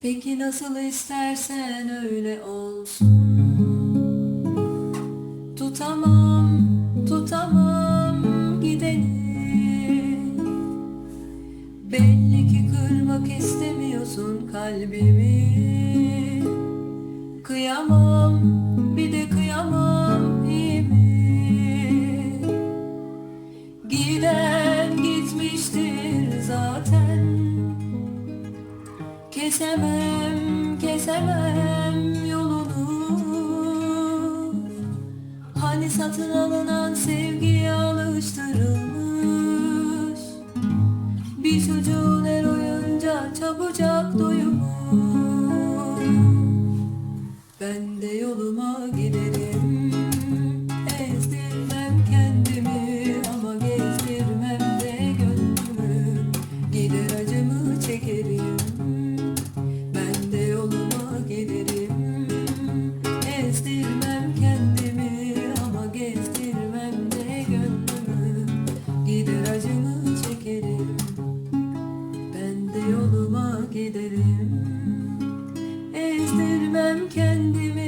Peki nasıl istersen öyle olsun. Tutamam, tutamam gideni. Belli ki kırmak istemiyorsun kalbimi. Kıyamam, bir de kıyamam iyi mi? Giden Kesemem, kesemem yolunu. Hani satın alınan sevgiye alıştırılmış? Bir çocuğun el oyunca çabucak doyumur Ben de yoluma giderim giderim. Ezdirmem kendimi